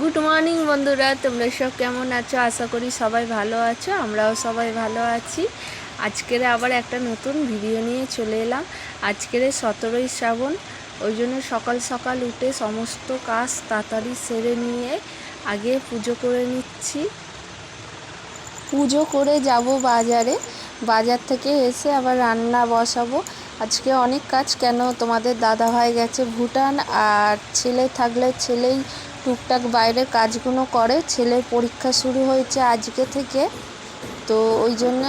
Good morning বন্ধুরা। তোমরা সব কেমন আছো? আশা করি সবাই ভালো আছো। আমরাও সবাই ভালো আছি। আজকের আবার একটা নতুন ভিডিও নিয়ে চলে এলাম। আজকের সতেরোই শ্রাবণ। ওই জন্য সকাল সকাল উঠে সমস্ত কাজ তাড়াতাড়ি সেরে নিয়ে আগে পুজো করে নিচ্ছি। পুজো করে যাব বাজারে। বাজার থেকে এসে আবার রান্না বসাবো। আজকে অনেক কাজ। কেন? তোমাদের দাদা ভাই গেছে ভুটান আর ছেলে থাকলে ছেলেই টুকটাক বাইরে কাজগুলো করে, ছেলের পরীক্ষা শুরু হয়েছে আজকে থেকে। তো ওই জন্য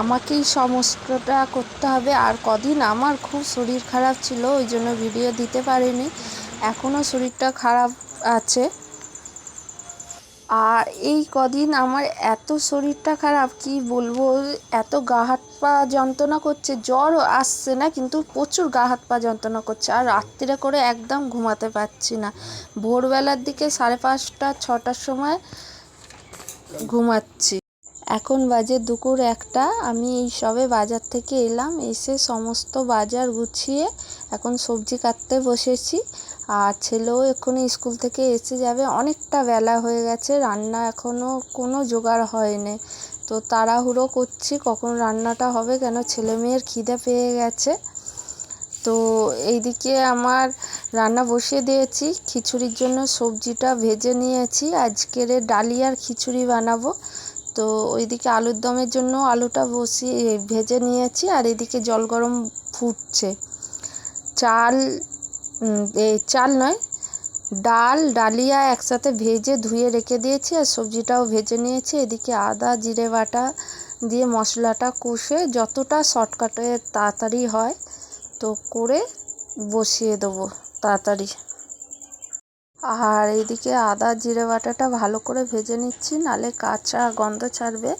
আমাকেই সমস্তটা করতে হবে। আর কদিন আমার খুব শরীর খারাপ ছিল, ওই জন্য ভিডিও দিতে পারিনি। এখনও শরীরটা খারাপ আছে। আর এই কদিন আমার এত শরীরটা খারাপ, কি বলব? এত গা হাত পা যন্ত্রণা করছে, জ্বর আসছে না, কিন্তু প্রচুর গা হাত পা যন্ত্রণা করছে। আর রাত্রিরে করে একদম ঘুমাতে পারছি না। ভোরবেলার দিকে সাড়ে পাঁচটা, ছটার সময় ঘুমাচ্ছি। এখন বাজে দুপুর একটা, আমি এই সবে বাজার থেকে এলাম, এসে সমস্ত বাজার গুছিয়ে এখন সবজি কাটতে বসেছি। আর ছেলেও এক্ষুনি স্কুল থেকে এসে যাবে। অনেকটা বেলা হয়ে গেছে, রান্না এখনও কোনো জোগাড় হয়নি। তো তাড়াহুড়ো করছি কখন রান্নাটা হবে, কেন ছেলে মেয়ের খিদে পেয়ে গেছে। তো এইদিকে আমার রান্না বসিয়ে দিয়েছি, খিচুড়ির জন্য সবজিটা ভেজে নিয়েছি। আজকের ডালিয়ার খিচুড়ি বানাবো। তো ওইদিকে আলুর দমের জন্য আলুটা বসিয়ে, ভেজে নিয়েছি, আর এদিকে জল গরম ফুটছে। চাল চাল নয়, ডাল, ডালিয়া একসাথে ভেজে ধুয়ে রেখে দিয়েছি আর সবজিটাও ভেজে নিয়েছি। এদিকে আদা, জিরে বাটা দিয়ে মশলাটা কষে যতটা শর্টকাটে তাড়াতাড়ি হয় তো করে বসিয়ে দেবো তাড়াতাড়ি। আর এইদিকে আদা, জিরে বাটাটা ভালো করে ভেজে নিচ্ছি, নালে কাঁচা গন্ধ ছাড়বে।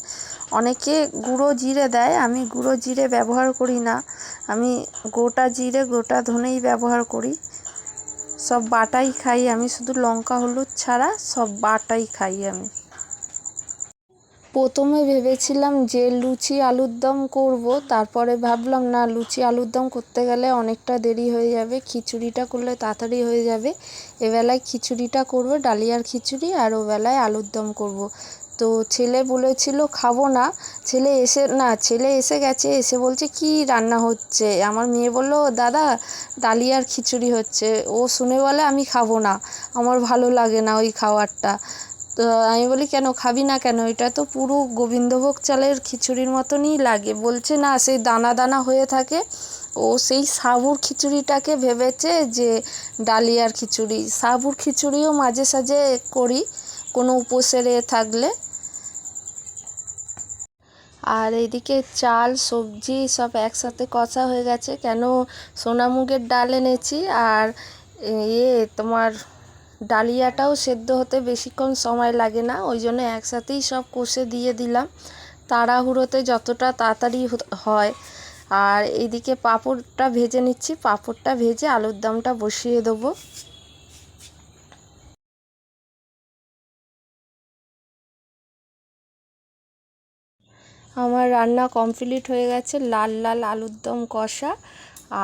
অনেকে গুঁড়ো জিরে দেয়, আমি গুঁড়ো জিরে ব্যবহার করি না। আমি গোটা জিরে, গোটা ধনেই ব্যবহার করি। সব বাটাই খাই আমি, শুধু লঙ্কা, হলুদ ছাড়া সব বাটাই খাই আমি। প্রথমে ভেবেছিলাম যে লুচি আলুর দম করব, তারপরে ভাবলাম, না, লুচি আলুর দম করতে গেলে অনেকটা দেরি হয়ে যাবে, খিচুড়িটা করলে তাড়াতাড়ি হয়ে যাবে। এবেলায় খিচুড়িটা করব, ডালিয়ার খিচুড়ি, আর ওবেলায় আলুর দম করব। তো ছেলে বলেছিল, খাব না। ছেলে এসে, না, ছেলে এসে গেছে, এসে বলছে, কি রান্না হচ্ছে? আমার মেয়ে বলল, দাদা, ডালিয়ার খিচুড়ি হচ্ছে। ও শুনে বলে, আমি খাব না, আমার ভালো লাগে না ওই খাবারটা তো আমি বলি, কেন খাবি না কেন? এটা তো পুরো গোবিন্দভোগ চালের খিচুড়ির মতনই লাগে। বলছে, না সেই দানা দানা হয়ে থাকে। ও সেই সাবুর খিচুড়িটাকে ভেবেছে যে ডালিয়ার খিচুড়ি। সাবুর খিচুড়িও মাঝে সাঝে করি, কোনো উপোসের এ থাকলে। আর এদিকে চাল, সবজি সব একসাথে কষা হয়ে গেছে। কেন? সোনামুগের ডাল এনেছি। আর ইয়ে তোমার ডালিয়াটাও সেদ্ধ হতে বেশিক্ষণ সময় লাগে না, ওই জন্য একসাথেই সব কষে দিয়ে দিলাম। তাড়াহুড়োতে যতটা তাড়াতাড়ি হয়। আর এইদিকে পাঁপড়টা ভেজে নিচ্ছি, পাঁপড়টা ভেজে আলুর দমটা বসিয়ে দেবো। আমার রান্না কমপ্লিট হয়ে গেছে, লাল লাল আলুর দম কষা।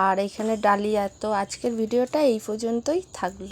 আর এখানে ডালিয়া, তো আজকের ভিডিওটা এই পর্যন্তই থাকল।